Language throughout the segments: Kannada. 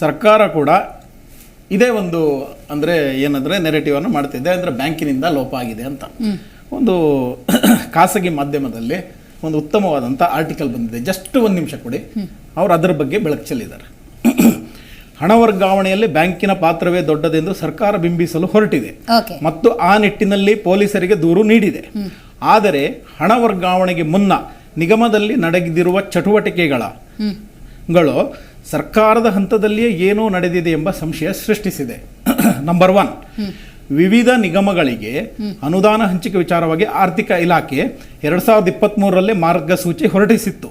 ಸರ್ಕಾರ ಕೂಡ ಇದೇ ಒಂದು ಅಂದರೆ ಏನಂದರೆ ನೆರೆಟಿವನ್ನು ಮಾಡ್ತಿದ್ದೆ ಅಂದರೆ ಬ್ಯಾಂಕಿನಿಂದ ಲೋಪ ಆಗಿದೆ ಅಂತ. ಒಂದು ಖಾಸಗಿ ಮಾಧ್ಯಮದಲ್ಲಿ ಒಂದು ಉತ್ತಮವಾದಂಥ ಆರ್ಟಿಕಲ್ ಬಂದಿದೆ. ಜಸ್ಟ್ ಒಂದು ನಿಮಿಷ ಕೊಡಿ. ಅವರು ಅದರ ಬಗ್ಗೆ ಬೆಳಕು ಚೆಲ್ಲಿದ್ದಾರೆ ಹಣ ವರ್ಗಾವಣೆಯಲ್ಲಿ ಬ್ಯಾಂಕಿನ ಪಾತ್ರವೇ ದೊಡ್ಡದೆಂದು ಸರ್ಕಾರ ಬಿಂಬಿಸಲು ಹೊರಟಿದೆ. ಮತ್ತು ಆ ನಿಟ್ಟಿನಲ್ಲಿ ಪೊಲೀಸರಿಗೆ ದೂರು ನೀಡಿದೆ. ಆದರೆ ಹಣ ವರ್ಗಾವಣೆಗೆ ಮುನ್ನ ನಿಗಮದಲ್ಲಿ ನಡೆದಿರುವ ಚಟುವಟಿಕೆಗಳ ಗಳು ಸರ್ಕಾರದ ಹಂತದಲ್ಲಿಯೇ ಏನೋ ನಡೆದಿದೆ ಎಂಬ ಸಂಶಯ ಸೃಷ್ಟಿಸಿದೆ. ನಂಬರ್ ಒನ್ ವಿವಿಧ ನಿಗಮಗಳಿಗೆ ಅನುದಾನ ಹಂಚಿಕೆ ವಿಚಾರವಾಗಿ ಆರ್ಥಿಕ ಇಲಾಖೆ ಎರಡು ಸಾವಿರದ ಇಪ್ಪತ್ತ್ಮೂರರಲ್ಲೇ ಮಾರ್ಗಸೂಚಿ ಹೊರಡಿಸಿತ್ತು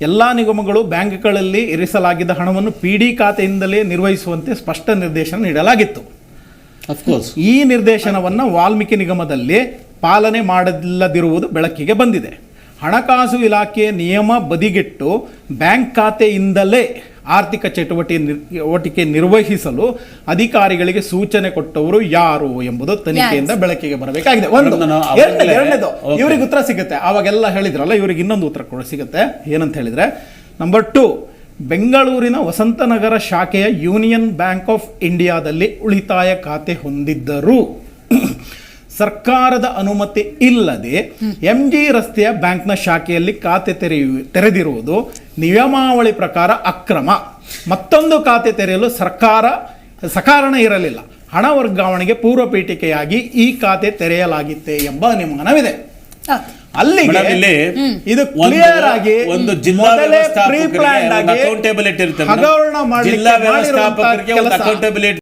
ಎಲ್ಲ ನಿಗಮಗಳು ಬ್ಯಾಂಕ್ಗಳಲ್ಲಿ ಇರಿಸಲಾಗಿದ್ದ ಹಣವನ್ನು ಪಿ ಡಿ ಖಾತೆಯಿಂದಲೇ ನಿರ್ವಹಿಸುವಂತೆ ಸ್ಪಷ್ಟ ನಿರ್ದೇಶನ ನೀಡಲಾಗಿತ್ತು. ಅಫ್ಕೋರ್ಸ್ ಈ ನಿರ್ದೇಶನವನ್ನು ವಾಲ್ಮೀಕಿ ನಿಗಮದಲ್ಲಿ ಪಾಲನೆ ಮಾಡದಿಲ್ಲದಿರುವುದು ಬೆಳಕಿಗೆ ಬಂದಿದೆ. ಹಣಕಾಸು ಇಲಾಖೆ ನಿಯಮ ಬದಿಗಿಟ್ಟು ಬ್ಯಾಂಕ್ ಖಾತೆಯಿಂದಲೇ ಆರ್ಥಿಕ ಚಟುವಟಿಕೆ ಚಟುವಟಿಕೆ ನಿರ್ವಹಿಸಲು ಅಧಿಕಾರಿಗಳಿಗೆ ಸೂಚನೆ ಕೊಟ್ಟವರು ಯಾರು ಎಂಬುದು ತನಿಖೆಯಿಂದ ಬೆಳಕಿಗೆ ಬರಬೇಕಾಗಿದೆ. ಒಂದು ಎರಡನೇದು. ಇವರಿಗೆ ಇವ್ರಿಗೆ ಉತ್ತರ ಸಿಗುತ್ತೆ. ಅವಾಗೆಲ್ಲ ಹೇಳಿದ್ರಲ್ಲ ಇವರಿಗೆ ಇನ್ನೊಂದು ಉತ್ತರ ಕೂಡ ಸಿಗುತ್ತೆ. ಏನಂತ ಹೇಳಿದ್ರೆ ನಂಬರ್ ಟು ಬೆಂಗಳೂರಿನ ವಸಂತನಗರ ಶಾಖೆಯ ಯೂನಿಯನ್ ಬ್ಯಾಂಕ್ ಆಫ್ ಇಂಡಿಯಾದಲ್ಲಿ ಉಳಿತಾಯ ಖಾತೆ ಹೊಂದಿದ್ದರು. ಸರ್ಕಾರದ ಅನುಮತಿ ಇಲ್ಲದೆ ಎಂ ಜಿ ರಸ್ತೆಯ ಬ್ಯಾಂಕ್ನ ಶಾಖೆಯಲ್ಲಿ ಖಾತೆ ತೆರೆಯು ತೆರೆದಿರುವುದು ನಿಯಮಾವಳಿ ಪ್ರಕಾರ ಅಕ್ರಮ. ಮತ್ತೊಂದು ಖಾತೆ ತೆರೆಯಲು ಸರ್ಕಾರ ಸಕಾರಣ ಇರಲಿಲ್ಲ. ಹಣ ವರ್ಗಾವಣೆಗೆ ಪೂರ್ವ ಪೀಠಿಕೆಯಾಗಿ ಈ ಖಾತೆ ತೆರೆಯಲಾಗಿತ್ತೆ ಎಂಬ ಅನುಮಾನವಿದೆ. ಅಲ್ಲಿ ಅಲ್ಲಿಗೆ ಇದು ಕ್ಲಿಯರ್ ಆಗಿ ಒಂದು ಜಿಲ್ಲಾ ಆಗಿ accountability ಇರುತ್ತೆ. ಹಗರಣ